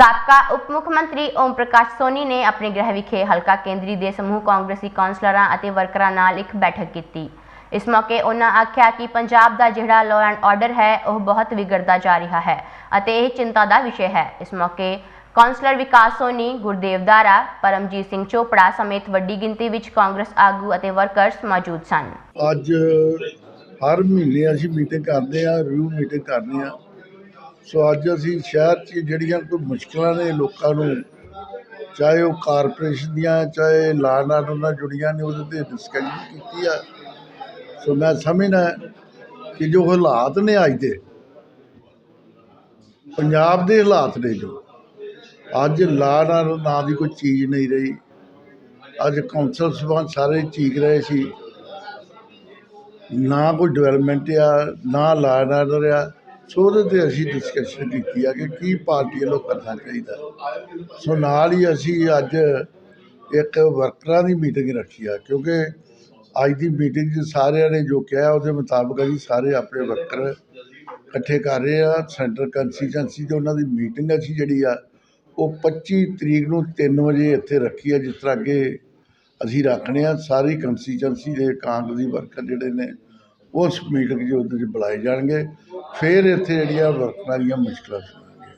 ਸਾਬਕਾ ਉਪ ਮੁੱਖ ਮੰਤਰੀ ਓਮ ਪ੍ਰਕਾਸ਼ ਸੋਨੀ ਨੇ ਆਪਣੇ ਗ੍ਰਹਿ ਵਿਖੇ ਹਲਕਾ ਕੇਂਦਰੀ ਦੇ ਸਮੂਹ ਕਾਂਗਰਸੀ ਕੌਂਸਲਰਾਂ ਅਤੇ ਵਰਕਰਾਂ ਨਾਲ ਇੱਕ ਬੈਠਕ ਕੀਤੀ। ਇਸ ਮੌਕੇ ਉਹਨਾਂ ਆਖਿਆ ਕਿ ਪੰਜਾਬ ਦਾ ਜਿਹੜਾ ਲਾਅ ਐਂਡ ਆਰਡਰ ਹੈ, ਉਹ ਬਹੁਤ ਵਿਗੜਦਾ ਜਾ ਰਿਹਾ ਹੈ ਅਤੇ ਇਹ ਚਿੰਤਾ ਦਾ ਵਿਸ਼ੇ ਹੈ। ਇਸ ਮੌਕੇ ਕੌਂਸਲਰ ਵਿਕਾਸ ਸੋਨੀ, ਗੁਰਦੇਵ ਦਾਰਾ, ਪਰਮਜੀਤ ਸਿੰਘ ਚੋਪੜਾ ਸਮੇਤ ਵੱਡੀ ਗਿਣਤੀ ਵਿੱਚ ਕਾਂਗਰਸ ਆਗੂ ਅਤੇ ਵਰਕਰਸ ਮੌਜੂਦ ਸਨ। ਅੱਜ ਹਰ ਮਹੀਨੇ ਅਸੀਂ ਮੀਟਿੰਗ ਕਰਦੇ ਆ ਰਿਵਿਊ ਮੀਟਿੰਗ ਕਰਦੇ ਆ। ਸੋ ਅੱਜ ਅਸੀਂ ਸ਼ਹਿਰ 'ਚ ਜਿਹੜੀਆਂ ਕੋਈ ਮੁਸ਼ਕਲਾਂ ਨੇ ਲੋਕਾਂ ਨੂੰ, ਚਾਹੇ ਉਹ ਕਾਰਪੋਰੇਸ਼ਨ ਦੀਆਂ, ਚਾਹੇ ਲਾਅ ਐਂਡ ਆਰਡਰ ਨਾਲ ਜੁੜੀਆਂ ਨੇ, ਉਹਦੇ ਤੇ ਡਿਸਕਸ਼ਨ ਕੀਤੀ ਆ। ਸੋ ਮੈਂ ਸਮਝਦਾ ਕਿ ਜੋ ਹਾਲਾਤ ਨੇ ਅੱਜ ਦੇ, ਪੰਜਾਬ ਦੇ ਹਾਲਾਤ ਨੇ ਜੋ, ਅੱਜ ਲਾਅ ਐਂਡ ਆਰਡਰ ਨਾਂ ਦੀ ਕੋਈ ਚੀਜ਼ ਨਹੀਂ ਰਹੀ। ਅੱਜ ਕੌਂਸਲ ਸਭਾ ਸਾਰੇ ਚੀਕ ਰਹੇ ਸੀ। ਨਾ ਕੋਈ ਡਿਵੈਲਪਮੈਂਟ ਆ, ਨਾ ਲਾਅ ਐਂਡ ਆਰਡਰ ਆ। ਸੋ ਉਹਦੇ ਤੇ ਅਸੀਂ ਡਿਸਕਸ਼ਨ ਕੀਤੀ ਆ ਕਿ ਕੀ ਪਾਰਟੀ ਵੱਲੋਂ ਕਰਨਾ ਚਾਹੀਦਾ। ਸੋ ਨਾਲ ਹੀ ਅਸੀਂ ਅੱਜ ਇੱਕ ਵਰਕਰਾਂ ਦੀ ਮੀਟਿੰਗ ਰੱਖੀ ਆ, ਕਿਉਂਕਿ ਅੱਜ ਦੀ ਮੀਟਿੰਗ 'ਚ ਸਾਰਿਆਂ ਨੇ ਜੋ ਕਿਹਾ ਉਹਦੇ ਮੁਤਾਬਕ ਅਸੀਂ ਸਾਰੇ ਆਪਣੇ ਵਰਕਰ ਇਕੱਠੇ ਕਰ ਰਹੇ ਆ। ਸੈਂਟਰ ਕੰਸਟੀਚੁਐਂਸੀ 'ਚ ਉਹਨਾਂ ਦੀ ਮੀਟਿੰਗ ਅਸੀਂ ਜਿਹੜੀ ਆ, ਉਹ 25 ਤਰੀਕ ਨੂੰ 3 ਵਜੇ ਇੱਥੇ ਰੱਖੀ ਆ, ਜਿਸ ਤਰ੍ਹਾਂ ਅੱਗੇ ਅਸੀਂ ਰੱਖਣੇ ਆ। ਸਾਰੀ ਕੰਸਟੀਚੁਐਂਸੀ ਦੇ ਕਾਂਗਰਸੀ ਵਰਕਰ ਜਿਹੜੇ ਨੇ, ਉਸ ਮੀਟਿੰਗ 'ਚ ਉਹਦੇ 'ਚ ਬੁਲਾਏ ਜਾਣਗੇ। ਫਿਰ ਇੱਥੇ ਜਿਹੜੀਆਂ ਵਰਤਣ ਵਾਲੀਆਂ ਮੁਸ਼ਕਲਾਂ ਸੀ